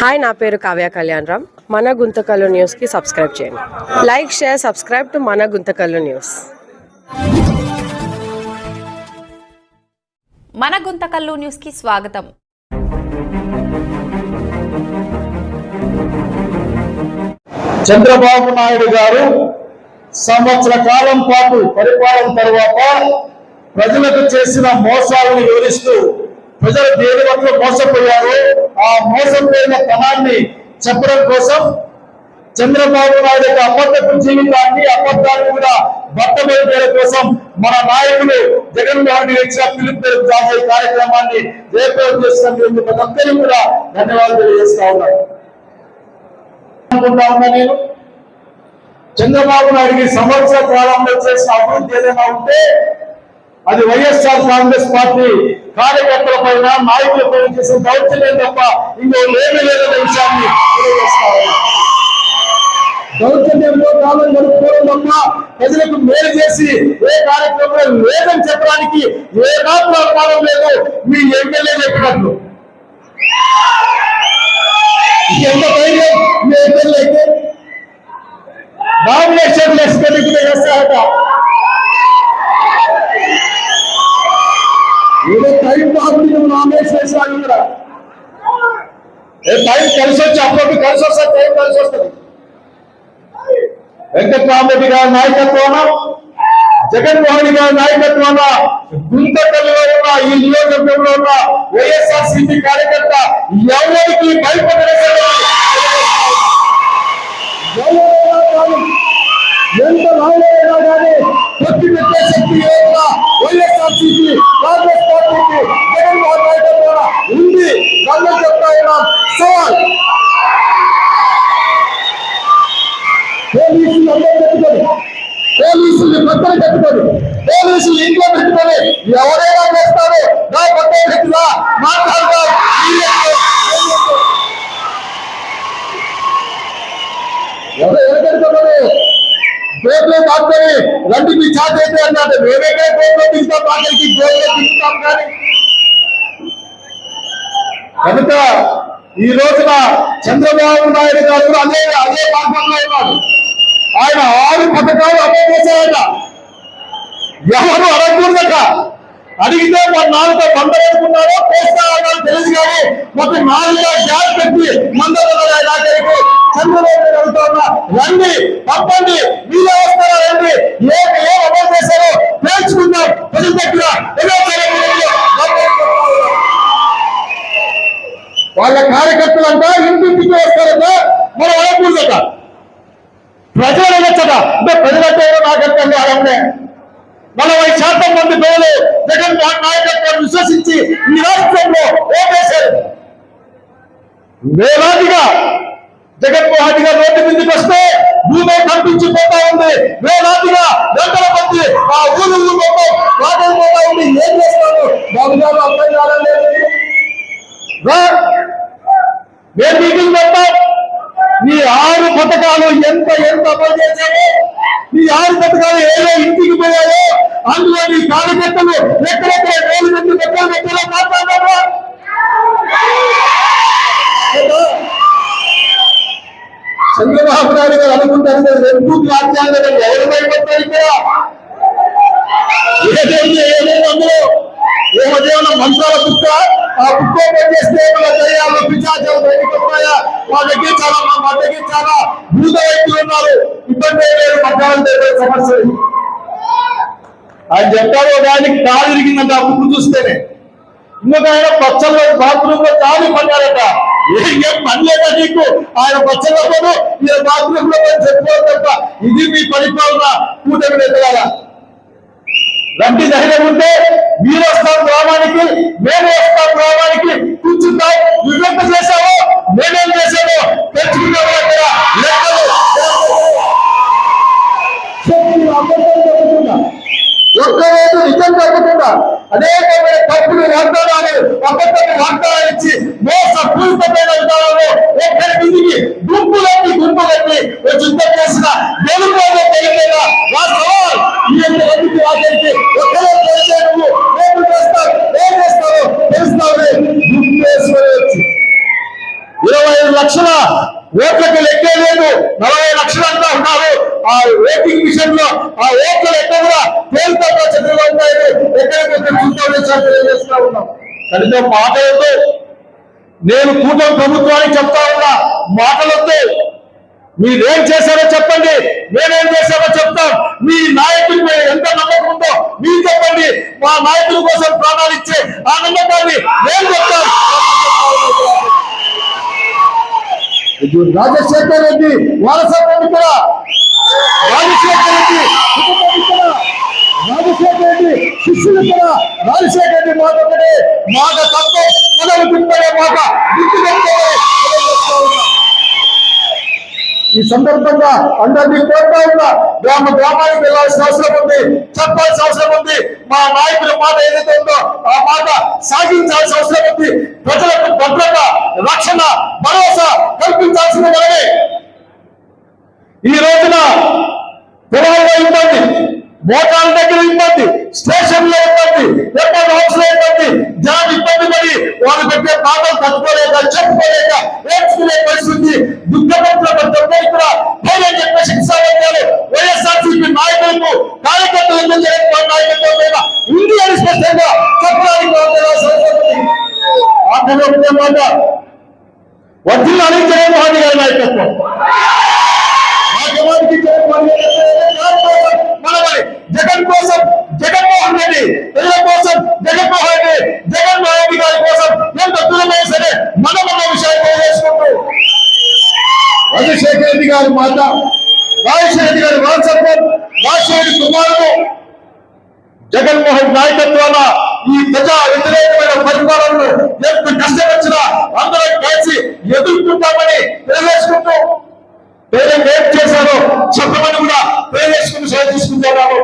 Hi నా పేరు కావ్య కళ్యాణ్ రామ్. మన గుంతకల్లు న్యూస్కి సబ్స్క్రైబ్ చేయండి. లైక్ షేర్ సబ్స్క్రైబ్ టు మన గుంతకల్లు న్యూస్. మన గుంతకల్లు న్యూస్కి స్వాగతం. చంద్రబాబు నాయుడు గారు సంవత్సర కాలం పాటు పరిపాలన తర్వాత ప్రజలకు చేసిన మోసాలను వివరిస్తూ ప్రజలు దేని వల్ల మోసపోయారో ఆ మోసపోయిన తనాన్ని చెప్పడం కోసం చంద్రబాబు నాయుడు యొక్క అబద్ధపు జీవితాన్ని అబద్ధాన్ని కూడా బట్టబయలు కోసం మన నాయకులు జగన్మోహన్ రెడ్డి ఇచ్చిన పిలుపు జాతీయ కార్యక్రమాన్ని ఏర్పాటు చేసినందుకు ప్రతి ఒక్కరికి కూడా ధన్యవాదాలు తెలియజేస్తా ఉన్నాను. అనుకుంటా ఉన్నా నేను చంద్రబాబు నాయుడికి సంవత్సర కాలంలో చేసిన అభివృద్ధి ఏదైనా ఉంటే అది వైఎస్ఆర్ కాంగ్రెస్ పార్టీ కార్యకర్తల పైన నాయకుల పైన చేసిన దౌర్జన్యం తప్ప ఇంకో లేమి లేదనే విషయాన్ని దౌర్జన్యంలో కాలం గడుపుకోవడం తప్ప ప్రజలకు మేలు చేసి ఏ కార్యక్రమంలో లేదని చెప్పడానికి ఏ మాత్రం అనుమానం లేదు. మీ ఎమ్మెల్యే చెప్పినట్లు. ఎంత ధైర్యం మీ ఎమ్మెల్యే అయితే నామినేషన్ వేసుకొని కూడా చేస్తారట ఏదో టైం బాగుంది నువ్వు నామినేషన్ వేసాను కూడా ఏ టైం కలిసి వచ్చి అప్పుడు కలిసి వస్తే టైం కలిసి వస్తుంది వెంకట్రామరెడ్డి గారి నాయకత్వాన జగన్మోహన్ గారి నాయకత్వాన గుంతకల్లో ఉన్న ఈ నియోజకవర్గంలో ఉన్న వైఎస్ఆర్ సిపి కార్యకర్త ఎవరికి భయపడలేదు ఎంత నాయకుడైనా కానీ పొత్తి పెట్టే శక్తి ఏదైనా వైఎస్ఆర్ సిపి కాంగ్రెస్ పార్టీకి జగన్మోహన్ ద్వారా ఉంది. నన్ను చెప్తా సవాల్. పోలీసులు అందరూ పెట్టుకొని పోలీసుల్ని పక్కన పెట్టుకొని పోలీసులు ఇంట్లో పెట్టుకొని ఎవరైనా చేస్తారు నా పక్క వ్యక్తిగా మాట్లాడతాం. ఎవరు ఎవరికెట్టుకోవాలి కోర్టులో మాట్లాడి రండి మీ చాట్ అయితే అన్నాడు మేమేకే కోర్టులో దిగుతాం మాటలకి కోర్టులో దిగుతాం కానీ. కనుక ఈ రోజున చంద్రబాబు నాయుడు గారు కూడా అదే అదే మార్గంలో ఉన్నాడు ఆయన ఆరు పథకాలు అమలు చేశారట. ఎవరు అడగకూడదట. అడిగితే మన నాలుగు మంద పెట్టుకున్నారో పోస్తారో తెలుసు కానీ మొత్తం నాలుగుగా గ్యాస్ పెట్టి మందలు చంద్రబాబు గారు అడుగుతా ఉన్నా. రండి. పంపండి. మీరే వస్తారా రండి ఏం ఏం అమలు చేశారో తేల్చుకుందాం ప్రజల దగ్గర వాళ్ళ కార్యకర్తలు వాళ్ళ ఇంటింటికి వస్తారట. మనం అడగకూడదట ప్రజలు అనొచ్చట. అంటే ప్రజలంటే ఎవరో అడగనే నలభై శాతం మంది ప్రజలు జగన్మోహన్ నాయకత్వాన్ని విశ్వసించి ఈ రాష్ట్రంలో ఓటేశారు. వేలాదిగా జగన్మోహన్ గారు రోడ్డు మీదకి వస్తే భూమే కనిపించిపోతా ఉంది. వేలాదిగా గంటల కొద్ది ఆ ఊరు ఊరు మొత్తం రాకపోతా ఉంది. ఏం చేస్తాను బాబు గారు అర్థం కాలేదు రా. మేము మీటింగ్ పెడతాం నీ ఆరు పథకాలు ఎంత ఎంత అమలు చేశావో? ఈ ఆరు పథకాలు ఏదో ఇంటికి పోయాయో? అందులో నీ కార్యకర్తలు ఎక్కడెక్కడ వేలు మంది పెట్టాలి ఎక్కడ మాట్లాడారు చంద్రబాబు నాయుడు గారు అనుకుంటారు రెండు రాజ్యాంగం ఎవరు భయపడతారు ఇక్కడ? ఏదైతే ఏదైనా అందులో? ఏమదేమన్నా మంత్రాల కుక్క ఆ కుక్క పనిచేస్తే దయ్యాలు పిచాచాలు బయటకు వస్తాయా? మా దగ్గర చాలా మా మా దగ్గర చాలా భూత వ్యక్తులు ఉన్నారు. ఇబ్బంది ఏం లేదు మధ్యాహ్నం సమస్యలు ఆయన చెప్పారో దానికి కాలు తిరిగిందంట ఆ కుక్క చూస్తేనే. ఇంకొక ఆయన పచ్చల్లో బాత్రూమ్లో కాలి పడ్డారట. ఏం పని లేదా నీకు? ఆయన పచ్చల్లో పోదు బాత్రూమ్లో చెప్పుకోవాలి తప్ప ఇది మీ పరిపాలన కూటమి నెత్తలాగా రండి ధైర్యం ఉంటే మీరు వస్తాం గ్రామానికి మేము వస్తాం గ్రామానికి కూర్చుంటాం. నువ్వెంత చేశావో నేనేం చేశానో లక్షల ఓట్లకి లెక్కే లేదు. నలభై లక్షలు అంతా ఉన్నారు. ఆ ఓటింగ్ మిషన్లో ఆ ఓట్ల లెక్క కూడా తేలితో చంద్రబాబు నాయుడు ఎక్కడికి చూసుకోవాలని తెలియజేస్తా ఉన్నాం. మాట మాటలతో నేను కూటమి ప్రభుత్వానికి చెప్తా ఉన్నా మాటలతో మీరేం చేశారో చెప్పండి నేనేం చేశారో చెప్తాం. మీ నాయకుడి మీద ఎంత నమ్మకం ఉందో మీరు చెప్పండి. మా నాయకుల కోసం ప్రాణాలు ఇచ్చే ఆ నమ్మకాన్ని నేను చెప్తాం ఇది రాజశేఖర రెడ్డి వారసత్వం ఇక్కడ రాజశేఖర రెడ్డి కుటుంబం ఇక్కడ రాజశేఖర రెడ్డి శిష్యులు ఇక్కడ రాజశేఖర రెడ్డి మాట ఒకటే. మాట తత్వం మొదలు తిప్పడే మాట గుర్తుపెట్టుకోవాలి తెలియజేస్తా ఈ సందర్భంగా అందరినీ కోరుతా ఉన్నా గ్రామ గ్రామానికి వెళ్ళాల్సిన అవసరం ఉంది చెప్పాల్సిన అవసరం ఉంది. మా నాయకుల మాట ఏదైతే ఉందో ఆ మాట సాగించాల్సిన అవసరం ఉంది. ప్రజలకు భద్రత రక్షణ భరోసా కల్పించాల్సిన మనమే. ఈ రోజున పొలాల్లో ఇబ్బంది మోటార్ల దగ్గర ఇబ్బంది స్టేషన్ మాధ్యమానికి జగన్మోహన్ రెడ్డి గారి మనమని జగన్ కోసం జగన్మోహన్ రెడ్డి ప్రజల కోసం జగన్మోహన్ రెడ్డి జగన్మోహన్ రెడ్డి గారి కోసం ఎంత దూరమైనా సరే మనం అన్న విషయాన్ని తెలియజేసుకుంటూ రాజశేఖర రెడ్డి గారి మాట రాజశేఖర రెడ్డి గారి వారసత్వం రాజశేఖర రెడ్డి కుమారుడు జగన్మోహన్ నాయకత్వాన ఈ ప్రజా వ్యతిరేకమైన పరిపాలనను ఎంత కష్టం వచ్చినా అందరం కలిసి ఎదుర్కొంటామని తెలియజేసుకుంటూ పేరెంట్ ఏం చేశారో చెప్పమని కూడా తెలియజేసుకుని సెలవు తీసుకుంటున్నాను.